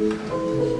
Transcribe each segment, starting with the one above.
Música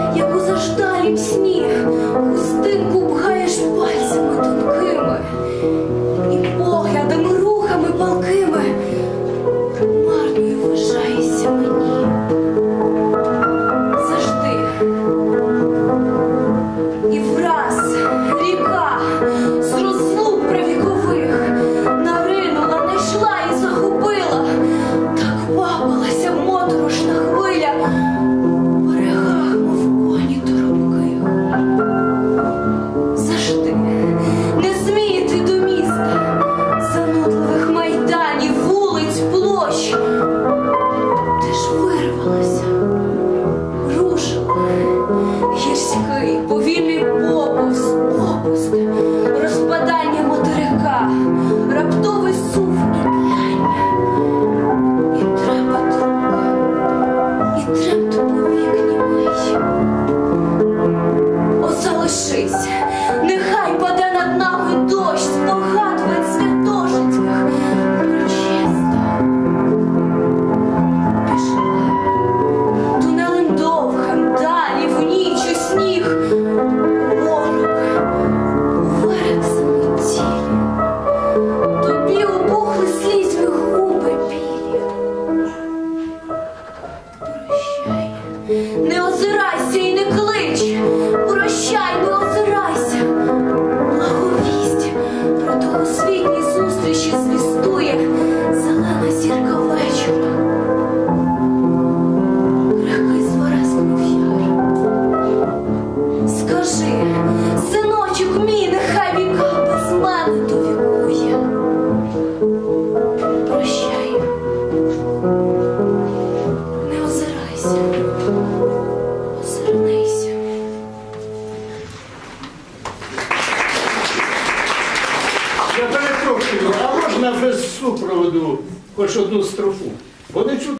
проходить поповз, розпадання материка, раптовий сув і тляння. І треба друга, і треба повік німий. О, залишись. озирайся і не клич, прощай, бо. Я перепрошую, а можна без супроводу хоч одну строфу? Бо чути.